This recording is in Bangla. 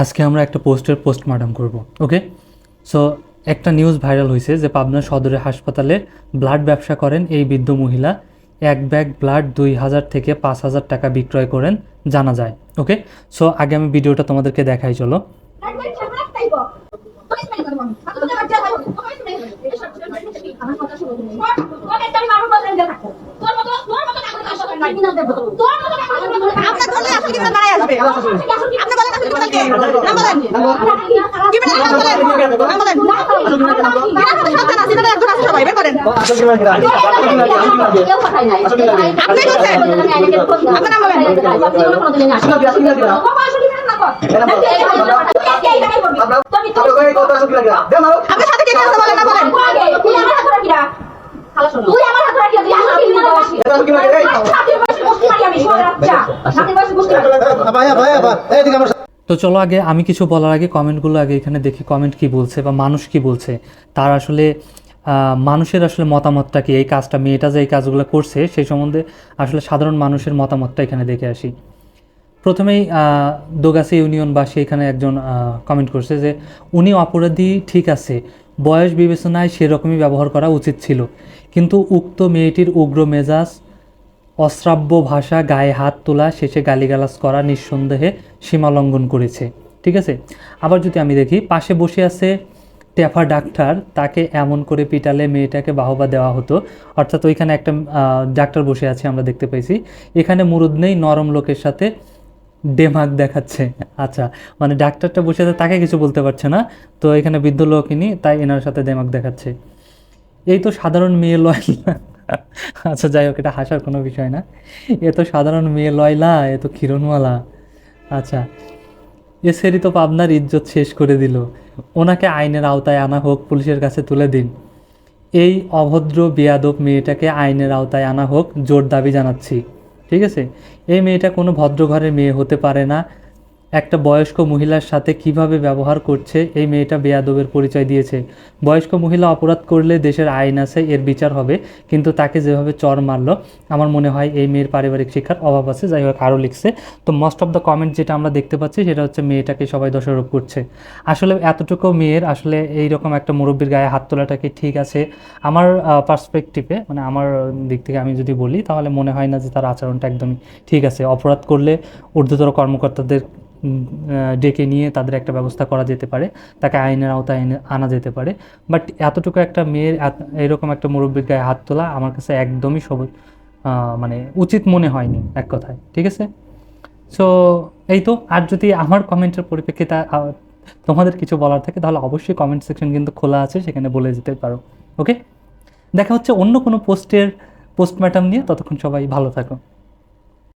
আজকে আমরা একটা পোস্টের পোস্টমর্টম করব, ওকে? সো একটা নিউজ ভাইরাল হয়েছে যে পাবনা সদরে হাসপাতালে ব্লাড ব্যবসা করেন এই বৃদ্ধ মহিলা। এক ব্যাগ ব্লাড দুই হাজার থেকে পাঁচ হাজার টাকা বিক্রয় করেন, জানা যায়, ওকে? সো আগে আমি ভিডিওটা তোমাদেরকে দেখাই, চলো। আপনার ধরলে আসলে কীভাবে দাঁড়ায় আসবে আপনি বলেন আসলে কোথায় নাম বলেন কি বলেন নাম বলেন নাম বলেন সন্তান আছে না একজন আছে সবাই বের করেন কি আপনি বলছেন আপনার নাম বলেন কি আপনার সাথে কে কথা বলেন না বলেন তুই আমার হাতে রাখি তুই আমার কিনে দাও আসি তো চলো আগে আমি কিছু বলার আগে কমেন্টগুলো আগে এখানে দেখি কমেন্ট কি বলছে বা মানুষ কি বলছে। তার আসলে মানুষের আসলে মতামতটা কি? এই কাজটা মেয়েটা যে এই কাজগুলো করছে সেই সম্বন্ধে আসলে সাধারণ মানুষের মতামতটা এখানে দেখে আসি। প্রথমেই আহ, ইউনিয়ন ইউনিয়নবাসী এখানে একজন কমেন্ট করছে যে উনি অপরাধী ঠিক আছে। বয়স বিবেচনায় সেরকমই ব্যবহার করা উচিত ছিল। কিন্তু উক্ত মেয়েটির উগ্র মেজাজ অশ্রাব্য ভাষা গায়ে হাত তোলা, শেষে গালিগালাজ করা নিঃসন্দেহে সীমা লঙ্ঘন করেছে। ঠিক আছে? আবার যদি আমি দেখি, পাশে বসে আছে টেফা ডাক্তার, তাকে এমন করে পিটালে মেয়েটাকে বাহবা দেওয়া হতো। অর্থাৎ ওইখানে একটা ডাক্তার বসে আছে, আমরা দেখতে পাইছি। এখানে মুরুদ নেই, নরম লোকের সাথে ডেমাক দেখাচ্ছে। আচ্ছা মানে ডাক্তারটা বসে আছে, তাকে কিছু বলতে পারছে না। তো এখানে বৃদ্ধ লোক ইনি, তাই এনার সাথে ডেমাক দেখাচ্ছে। এই তো সাধারণ মেয়ে লয়লা আচ্ছা যাই হোক, এটা হাসার কোনো বিষয় না। এ তো সাধারণ মেয়ে লয়লা, এ তো কিরণওয়ালা আচ্ছা এ সেরি তো পাবনার ইজ্জত শেষ করে দিল। ওনাকে আইনের আওতায় আনা হোক, পুলিশের কাছে তুলে দিন। এই অভদ্র, বেয়াদব মেয়েটাকে আইনের আওতায় আনা হোক, জোর দাবি জানাচ্ছি। ঠিক আছে? এই মেয়েটা কোনো ভদ্র ঘরের মেয়ে হতে পারে না। একটা বয়স্ক মহিলার সাথে কীভাবে ব্যবহার করছে, এই মেয়েটা বেয়াদবের পরিচয় দিয়েছে। বয়স্ক মহিলা অপরাধ করলে দেশের আইন আছে, এর বিচার হবে, কিন্তু তাকে যেভাবে চর মারলো, আমার মনে হয় এই মেয়ের পারিবারিক শিক্ষার অভাব আছে। যাই হোক, আরও লিখছে, তো মোস্ট অফ দ্য কমেন্ট যেটা আমরা দেখতে পাচ্ছি, সেটা হচ্ছে মেয়েটাকে সবাই দোষারোপ করছে। আসলে এতটুকু মেয়ের, আসলে এইরকম একটা মুরব্বীর গায়ে হাত তোলাটা কি ঠিক আছে? আমার পার্সপেক্টিভে মানে আমার দিক থেকে আমি যদি বলি, তাহলে মনে হয় না যে তার আচরণটা একদমই ঠিক আছে। অপরাধ করলে ঊর্ধ্বতর কর্মকর্তাদের ডেকে নিয়ে তাদের একটা ব্যবস্থা করা যেতে পারে। তাকে আইনের আওতায় আনা যেতে পারে। বাট এতটুকু একটা মেয়ের এরকম একটা মুরব্বীর গায়ে হাত তোলা আমার কাছে একদমই সব মানে উচিত মনে হয়নি এক কথায়, ঠিক আছে? সো এই তো, আর যদি আমার কমেন্টের পরিপ্রেক্ষিতে তোমাদের কিছু বলার থাকে, তাহলে অবশ্যই কমেন্ট সেকশন কিন্তু খোলা আছে, সেখানে বলে যেতে পারো ওকে দেখা হচ্ছে অন্য কোনো পোস্টের পোস্টম্যাটাম নিয়ে, ততক্ষণ সবাই ভালো থাকো।